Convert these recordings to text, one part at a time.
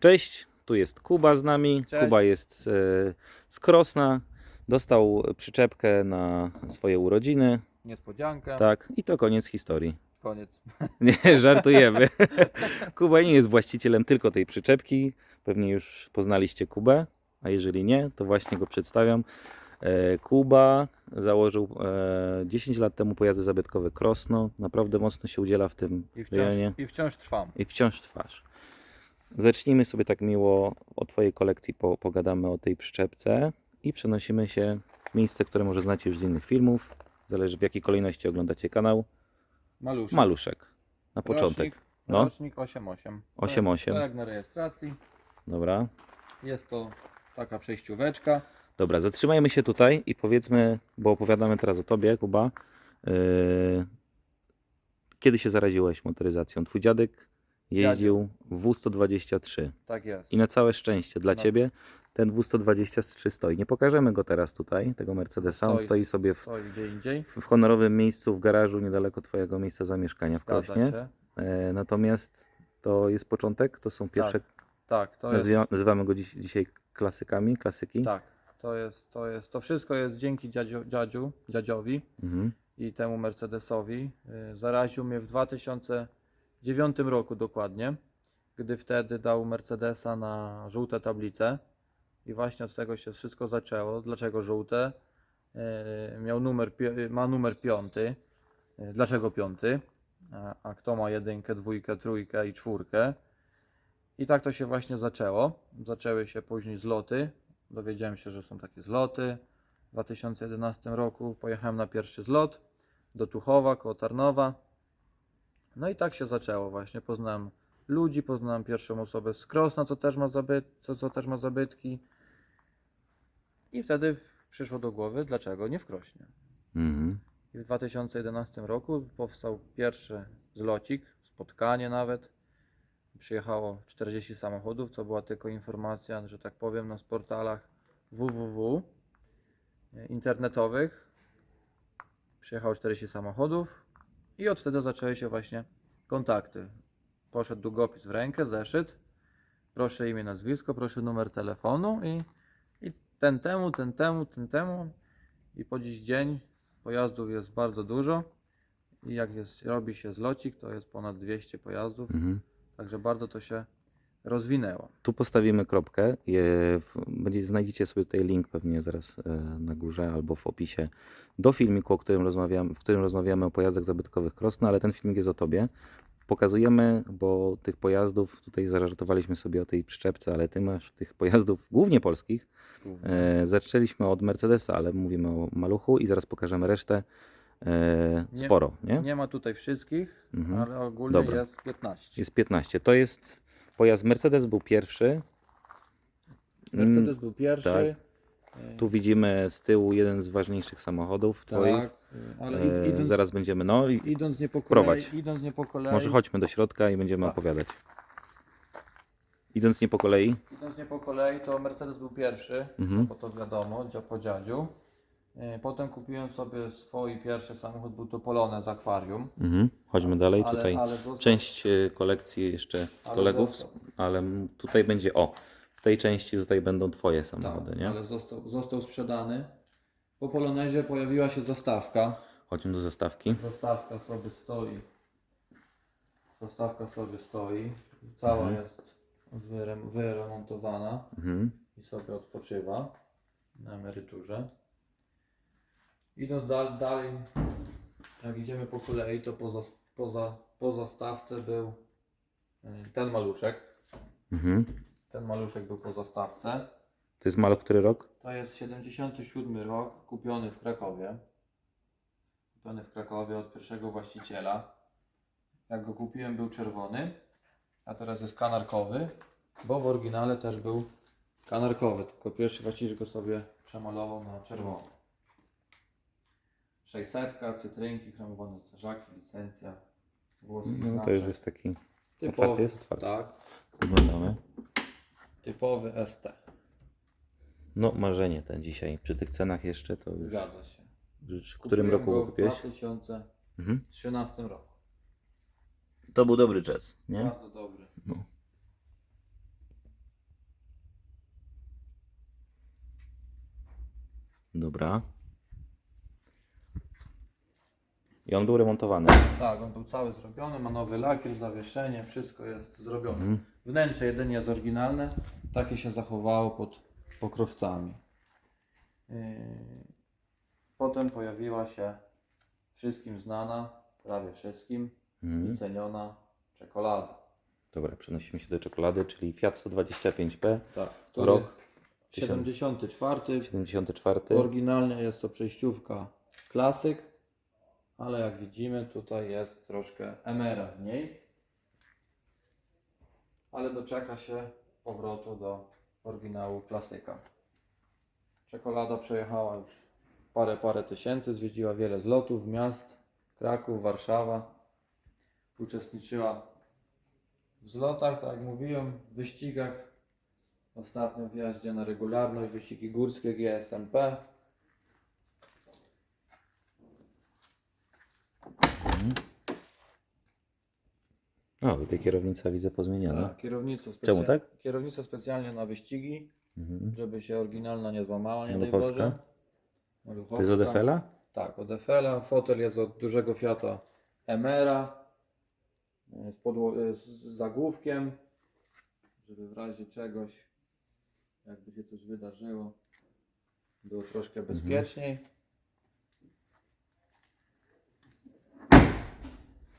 Cześć, tu jest Kuba z nami. Cześć. Kuba jest e, z Krosna. Dostał przyczepkę na swoje urodziny. Niespodzianka. Tak, i to koniec historii. Koniec. Nie, żartujemy. Kuba nie jest właścicielem tylko tej przyczepki. Pewnie już poznaliście Kubę, a jeżeli nie, to właśnie go przedstawiam. E, Kuba założył e, 10 lat temu pojazdy zabytkowe Krosno. Naprawdę mocno się udziela w tym I wciąż, rejonie I wciąż trwam. i wciąż trwasz. Zacznijmy sobie tak miło o Twojej kolekcji, po, pogadamy o tej przyczepce i przenosimy się w miejsce, które może znacie już z innych filmów. Zależy w jakiej kolejności oglądacie kanał. Maluszek. Maluszek. Na początek. Rocznik, No. rocznik 8.8. 8.8. Tak na rejestracji. Dobra. Jest to taka przejścióweczka. Dobra, zatrzymajmy się tutaj i powiedzmy, bo opowiadamy teraz o Tobie, Kuba. Yy, kiedy się zaraziłeś motoryzacją? Twój dziadek jeździł W123. Tak jest. I na całe szczęście dla No. Ciebie ten W123 stoi. Nie pokażemy go teraz tutaj, tego Mercedesa. On stoi sobie w, Stoi w honorowym miejscu w garażu niedaleko Twojego miejsca zamieszkania w się. E, natomiast to jest początek, to są pierwsze, Tak, to jest. nazywamy, go dziś, dzisiaj klasykami, klasyki. Tak, to jest, to jest. To wszystko jest dzięki dziadziu, dziadziu, dziadziowi Mhm. i temu Mercedesowi. Y, Zaraził mnie w 2009 roku dokładnie, gdy wtedy dał Mercedesa na żółte tablice i właśnie od tego się wszystko zaczęło. Dlaczego żółte? Y, Miał numer, pi- ma numer piąty. Y, Dlaczego piąty? A kto ma jedynkę, dwójkę, trójkę i czwórkę? I tak to się właśnie zaczęło. Zaczęły się później zloty. Dowiedziałem się, że są takie zloty. W 2011 roku pojechałem na pierwszy zlot do Tuchowa, koło Tarnowa. No i tak się zaczęło właśnie. Poznałem ludzi, poznałem pierwszą osobę z Krosna, co też ma, zabyt, co, co też ma zabytki. I wtedy przyszło do głowy, dlaczego nie w Krośnie. Mhm. I w 2011 roku powstał pierwszy zlocik, spotkanie nawet. Przyjechało 40 samochodów, co była tylko informacja, że tak powiem, na portalach www internetowych. Przyjechało 40 samochodów i od wtedy zaczęły się właśnie kontakty. Poszedł długopis w rękę, zeszyt. Proszę imię, nazwisko, proszę numer telefonu i, i ten temu, ten temu, ten temu. I po dziś dzień pojazdów jest bardzo dużo. I jak jest, robi się zlocik, to jest ponad 200 pojazdów. Mhm. Także bardzo to się rozwinęło. Tu postawimy kropkę. Będzie, znajdziecie sobie tutaj link pewnie zaraz e, na górze albo w opisie do filmiku, o którym rozmawiamy, w którym rozmawiamy o pojazdach zabytkowych Krosna, ale ten filmik jest o Tobie. Pokazujemy, bo tych pojazdów, tutaj zażartowaliśmy sobie o tej przyczepce, ale Ty masz tych pojazdów głównie polskich. E, zaczęliśmy od Mercedesa, ale mówimy o maluchu i zaraz pokażemy resztę. E, Nie- sporo, nie? Nie ma tutaj wszystkich, Mhm. ale ogólnie Dobra. jest 15. Jest 15. To jest pojazd Mercedes był pierwszy. Mercedes był pierwszy. tak. Tu widzimy z tyłu jeden z ważniejszych samochodów twoich. Tak, ale E, id- idąc, zaraz będziemy, no i idąc nie po kolei, prowadź. idąc nie po kolei, może chodźmy do środka i będziemy Tak. opowiadać. Idąc nie po kolei, idąc nie po kolei, to Mercedes był pierwszy, Mhm. bo to wiadomo, po dziadziu. E, Potem kupiłem sobie swój pierwszy samochód, był to Polonez Aquarium. mhm. chodźmy dalej. Ale, tutaj ale został, część e, kolekcji jeszcze Ale kolegów, został. ale tutaj będzie, o, w tej części tutaj będą twoje samochody, tak, nie? ale został, został sprzedany. Po Polonezie pojawiła się zastawka. Chodźmy do zastawki. Zastawka sobie stoi. Zastawka sobie stoi. Cała Mhm. jest wyrem, wyremontowana Mhm. i sobie odpoczywa na emeryturze. Idąc dal, dalej, jak idziemy po kolei, to poza, poza, po zastawce był y, ten maluszek. Mhm. Ten maluszek był po zastawce. To jest maluch, który rok? To jest 77 rok, kupiony w Krakowie. Kupiony w Krakowie od pierwszego właściciela. Jak go kupiłem był czerwony, a teraz jest kanarkowy, bo w oryginale też był kanarkowy, tylko pierwszy właściciel go sobie przemalował na czerwono. 600, cytrynki, chromowane strażaki, licencja, włoski No to już jest taki Otwarty Typowy, jest? Otwarty. tak. Wyglądamy. Typowy ST. No marzenie ten dzisiaj. Przy tych cenach jeszcze to. Zgadza się. W którym Kupiłem roku go go w kupiłeś? 2013 Mhm. roku. To był dobry czas, nie? Bardzo dobry. No. Dobra. I on był remontowany. Tak, on był cały zrobiony, ma nowy lakier, zawieszenie, wszystko jest zrobione. Mhm. Wnętrze jedynie jest oryginalne, takie się zachowało pod pokrowcami. Yy, Potem pojawiła się wszystkim znana, prawie wszystkim, Mhm. ceniona czekolada. Dobra, przenosimy się do czekolady, czyli Fiat 125P, Tak, rok 74. 74. Oryginalnie jest to przejściówka klasyk, ale jak widzimy tutaj jest troszkę emera w niej. Ale doczeka się powrotu do oryginału klasyka. Czekolada przejechała już parę, parę tysięcy, zwiedziła wiele zlotów, miast, Kraków, Warszawa. Uczestniczyła w zlotach, tak jak mówiłem, w wyścigach. Ostatnio wjeździe na regularność, wyścigi górskie GSMP. O, tutaj kierownica widzę pozmieniana. Tak, kierownicę, specja- Czemu tak? kierownicę specjalnie na wyścigi, Mhm. żeby się oryginalna nie złamała, nie daj Maluchowska? Boże. To jest od Eiffela? Tak, od Eiffela. Fotel jest od dużego Fiata Emera e, z, podło- e, z zagłówkiem, żeby w razie czegoś, jakby się coś wydarzyło, było troszkę bezpieczniej.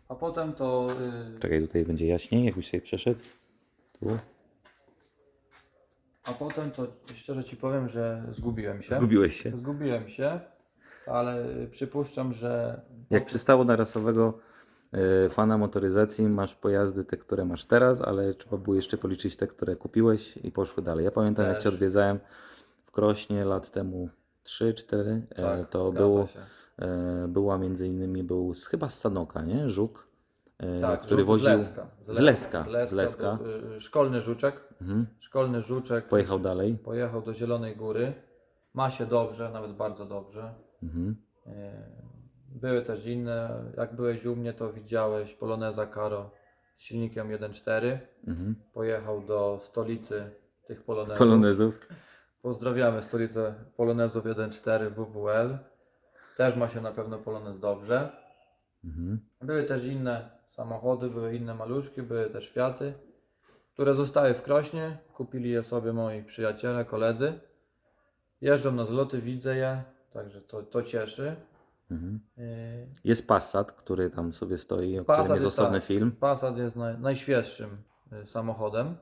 A potem to y, Czekaj, tutaj będzie jaśniej, jakbyś sobie przeszedł. Tu. A potem to szczerze ci powiem, że zgubiłem się. Zgubiłeś się. Zgubiłem się, ale przypuszczam, że Jak przystało na rasowego e, fana motoryzacji, masz pojazdy te, które masz teraz, ale trzeba było jeszcze policzyć te, które kupiłeś i poszły dalej. Ja pamiętam, jak Też. Cię odwiedzałem w Krośnie lat temu 3-4, tak, to było, się. E, była między innymi, był z, chyba z Sanoka, nie? Żuk, e, Tak, który żuk woził... z Leska. Z Leska, Z z Leska. to, y, szkolny żuczek. Mhm. Szkolny żuczek Pojechał dalej. pojechał do Zielonej Góry. Ma się dobrze, nawet bardzo dobrze. Mhm. Y, Były też inne. Jak byłeś u mnie, to widziałeś Poloneza Caro z silnikiem 1.4. Mhm. Pojechał do stolicy tych Polonezów. Polonezów. Pozdrawiamy stolicę Polonezów 1.4 WWL. Też ma się na pewno Polonez dobrze. Mhm. Były też inne samochody, były inne maluszki, były też Fiaty, które zostały w Krośnie. Kupili je sobie moi przyjaciele, koledzy. Jeżdżą na zloty, widzę je, także to, to cieszy. Mhm. Yy, Jest Passat, który tam sobie stoi, o Passat którym jest jest osobny tak. film. Passat jest naj, najświeższym y, samochodem.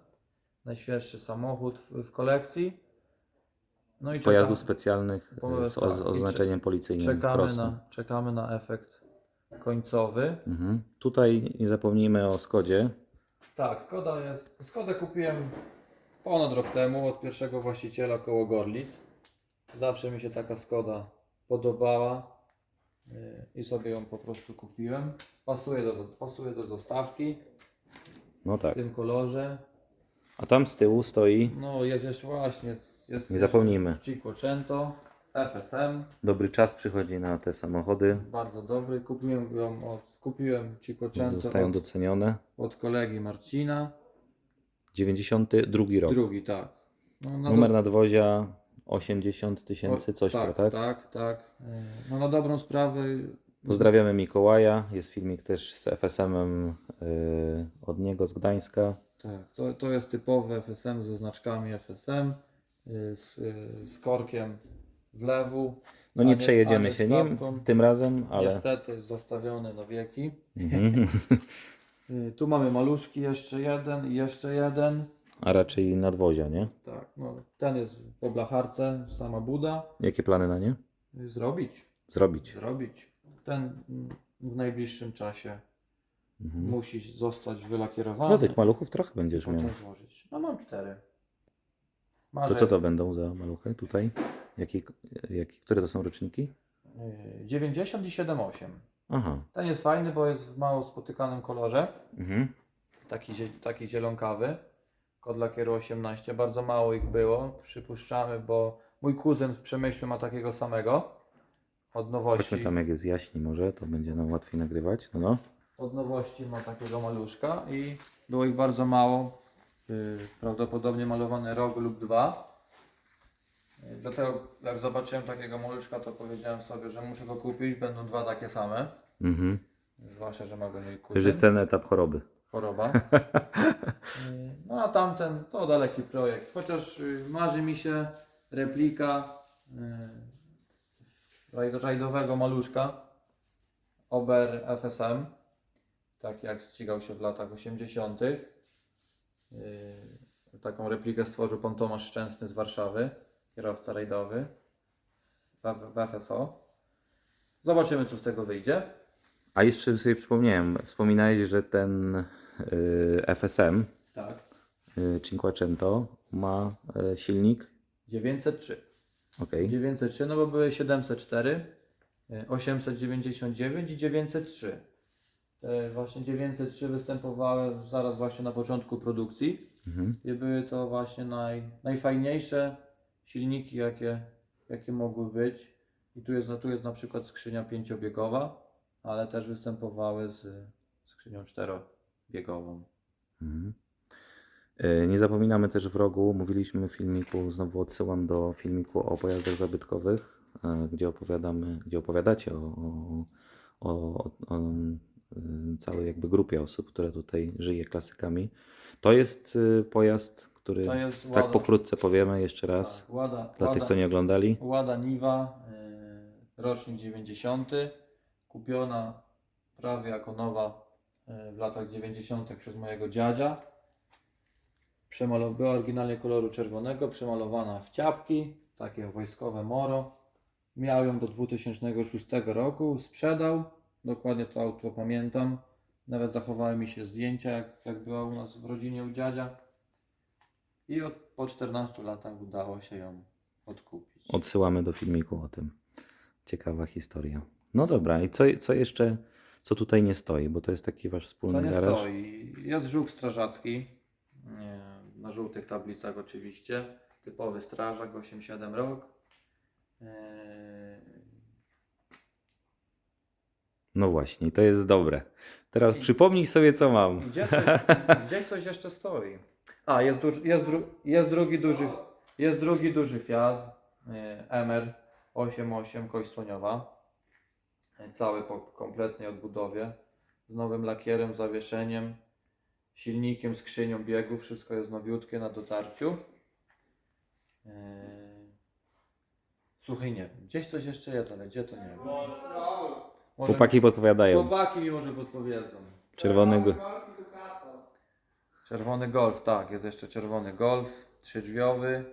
Najświeższy samochód w, w kolekcji. No i Pojazdów czekam- specjalnych z, tak, z oznaczeniem policyjnym. czekamy na, czekamy na efekt końcowy. Mhm. Tutaj nie zapomnijmy o Skodzie. Tak, Skoda jest. Skodę kupiłem ponad rok temu od pierwszego właściciela koło Gorlic. Zawsze mi się taka Skoda podobała yy, i sobie ją po prostu kupiłem. Pasuje do, pasuje do zostawki No w tak. tym kolorze. A tam z tyłu stoi, No jest jeszcze właśnie, jest nie zapomnijmy, Cinquecento, FSM, dobry czas przychodzi na te samochody. bardzo dobry. Kupiłem ją od, kupiłem Cinquecento Zostają od, docenione. od kolegi Marcina. 92 rok. Drugi, tak. No, na Numer do- nadwozia 80 tysięcy, coś tak, tak? tak, tak. No na dobrą sprawę. Pozdrawiamy Mikołaja. Jest filmik też z FSM-em yy, od niego z Gdańska. Tak, to, to jest typowy FSM ze znaczkami FSM, z, yy, z korkiem w lewu. No nie nie- przejedziemy się nim tym razem, ale. Niestety zostawiony na wieki. Mhm. Yy, Tu mamy maluszki, jeszcze jeden i jeszcze jeden. A raczej nadwozia, nie? Tak, no, ten jest po blacharce, sama buda. Jakie plany na nie? Zrobić, Zrobić. zrobić. Ten mm, w najbliższym czasie Mhm. musi zostać wylakierowany. No tych maluchów trochę będziesz miał. złożyć. No mam cztery. To Marzę- co to będą za maluchy tutaj? Jakie, jakie, które to są roczniki? Yy, 90 i 7,8. Aha. Ten jest fajny, bo jest w mało spotykanym kolorze. Mhm. Taki, taki zielonkawy. Kod lakieru 18. Bardzo mało ich było, przypuszczamy, bo mój kuzyn w Przemyślu ma takiego samego. Od nowości, Chodźmy tam jak jest jaśniej może, to będzie nam łatwiej nagrywać. No, no. od nowości ma takiego maluszka i było ich bardzo mało. Yy, prawdopodobnie malowany rok lub dwa. Y, Dlatego jak zobaczyłem takiego maluszka, to powiedziałem sobie, że muszę go kupić. Będą dwa takie same. Mhm. Zwłaszcza, że ma go mój To kuzyn. już jest ten etap choroby. choroba. Y, No a tamten to daleki projekt. Chociaż y, marzy mi się replika y, rajd- rajdowego maluszka Ober FSM. Tak jak ścigał się w latach 80. Y, Taką replikę stworzył pan Tomasz Szczęsny z Warszawy, kierowca rajdowy w FSO. Zobaczymy co z tego wyjdzie. A jeszcze sobie przypomniałem, wspominałeś, że ten y, FSM Tak. y, Cinquecento ma silnik. 903. Okej. 903, no bo były 704, y, 899 i 903. Te właśnie 903 występowały zaraz właśnie na początku produkcji Mhm. i były to właśnie naj, najfajniejsze silniki, jakie, jakie mogły być. I tu jest, tu jest na przykład skrzynia pięciobiegowa, ale też występowały z skrzynią czterobiegową. Mhm. Y, Nie zapominamy też w rogu, mówiliśmy w filmiku, znowu odsyłam do filmiku o pojazdach zabytkowych, y, gdzie opowiadamy, gdzie opowiadacie o, o, o, o całej jakby grupie osób, która tutaj żyje klasykami. To jest y, pojazd, który jest tak Łada, pokrótce powiemy jeszcze raz tak, Łada, dla Łada, tych, co nie oglądali. Łada Niwa, y, rocznik 90, kupiona prawie jako nowa y, w latach 90. przez mojego dziadzia. Była oryginalnie koloru czerwonego, przemalowana w ciapki, takie wojskowe moro. Miał ją do 2006 roku, sprzedał, dokładnie to auto pamiętam. Nawet zachowały mi się zdjęcia, jak, jak była u nas w rodzinie u dziadzia. I od, po 14 latach udało się ją odkupić. Odsyłamy do filmiku o tym. Ciekawa historia. No dobra, i co, co jeszcze, co tutaj nie stoi, bo to jest taki wasz Co wspólny nie garaż. stoi? Jest żółk strażacki. Nie, na żółtych tablicach oczywiście. Typowy strażak, 8-7 rok. Eee, No właśnie, to jest dobre. Teraz I- przypomnij sobie, co mam. Gdzie coś, gdzieś coś jeszcze stoi. A, jest, duży, jest, dru, jest drugi duży jest drugi duży Fiat e, MR 88 kość słoniowa. Cały po kompletnej odbudowie. Z nowym lakierem, zawieszeniem, silnikiem, skrzynią biegów. Wszystko jest nowiutkie na dotarciu. E, Słuchaj, nie wiem. Gdzieś coś jeszcze jest, ale gdzie to nie wiem. Może Chłopaki podpowiadają. chłopaki mi może podpowiedzą. Czerwony go... Czerwony Golf, tak, jest jeszcze czerwony Golf, trzydrzwiowy,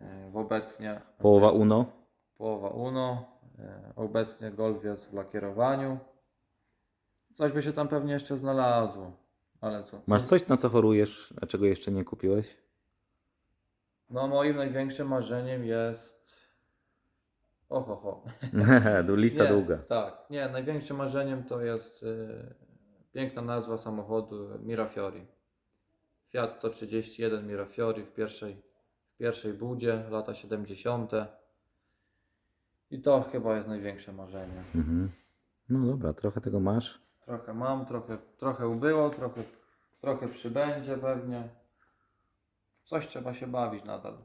e, w obecnie połowa Uno. połowa Uno, e, obecnie Golf jest w lakierowaniu. Coś by się tam pewnie jeszcze znalazło, ale co? Masz coś, na co chorujesz, a czego jeszcze nie kupiłeś? No moim największym marzeniem jest... Oho, ho. Lista nie, długa. Tak, nie, największym marzeniem to jest e, piękna nazwa samochodu Mirafiori. Fiat 131 Mirafiori w pierwszej, w pierwszej budzie, lata 70. I to chyba jest największe marzenie. Mhm. No dobra, trochę tego masz. Trochę mam, trochę, trochę ubyło, trochę, trochę przybędzie pewnie. Coś trzeba się bawić nadal.